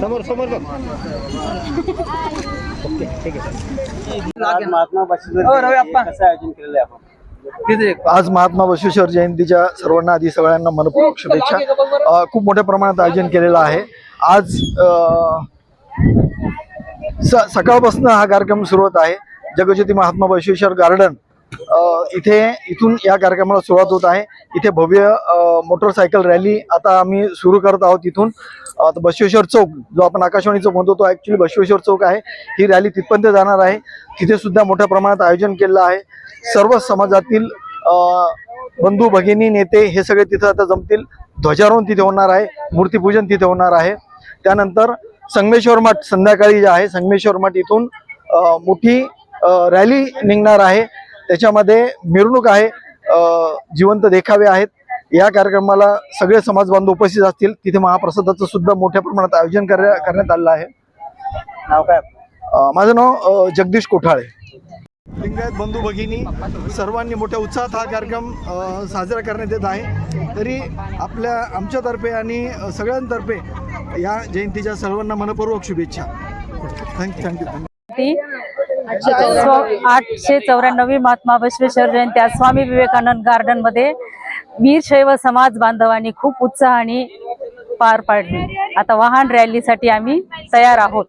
समोर समोर बघ. ओके ठीक आहे महात्मा बस हो, आयोजन केलेलं आहे आपण? आज महात्मा बसवेश्वर जयंतीच्या सर्वांना आधी सगळ्यांना मनपूर्वक शुभेच्छा. खूप मोठ्या प्रमाणात आयोजन केलेलं आहे. आज सकाळपासून हा कार्यक्रम सुरू होत आहे. जगज्योती महात्मा बसवेश्वर गार्डन. इथे इथून या कार्यक्रमाला सुरुवात होत आहे. इथे भव्य मोटरसायकल रॅली आता आम्ही सुरू करत आहोत इथून. अ, बसवेश्वर चौक जो आपण आकाशवाणी चौक म्हणतो तो ऍक्च्युली बसवेश्वर चौक आहे. ही रॅली तिथपर्यंत जाणार आहे. तिथे सुद्धा मोठ्या प्रमाणात आयोजन केलेलं आहे. सर्व समाजातील बंधू भगिनी नेते हे सगळे तिथं आता जमतील. ध्वजारोहण तिथे होणार आहे. मूर्तीपूजन तिथे होणार आहे. त्यानंतर संगमेश्वर मठ संध्याकाळी जे आहे संगमेश्वर मठ इथून मोठी रॅली निघणार आहे. त्याच्यामध्ये मिरवणूक आहे जिवंत देखावे आहेत. या कार्यक्रमाला सगळे समाज बांधव उपस्थित असतील. तिथे महाप्रसादाचं सुद्धा मोठ्या प्रमाणात आयोजन करण्या- करण्यात आलेलं आहे. नाव काय? माझं नाव जगदीश कोठाळे. लिंगायत बंधू भगिनी सर्वांनी मोठ्या उत्साहात हा कार्यक्रम साजरा करण्यात येत आहे. तरी आपल्या आमच्यातर्फे आणि सगळ्यांतर्फे या जयंतीच्या सर्वांना मनपूर्वक शुभेच्छा. थँक्यू थँक्यू आठशे चौऱ्याण्णवी महात्मा बसवेश्वर जयंती. आज स्वामी विवेकानंद गार्डनमध्ये वीरशैव समाज बांधवांनी खूप उत्साहाने पार पाडली. आता वाहन रॅलीसाठी आम्ही तयार आहोत.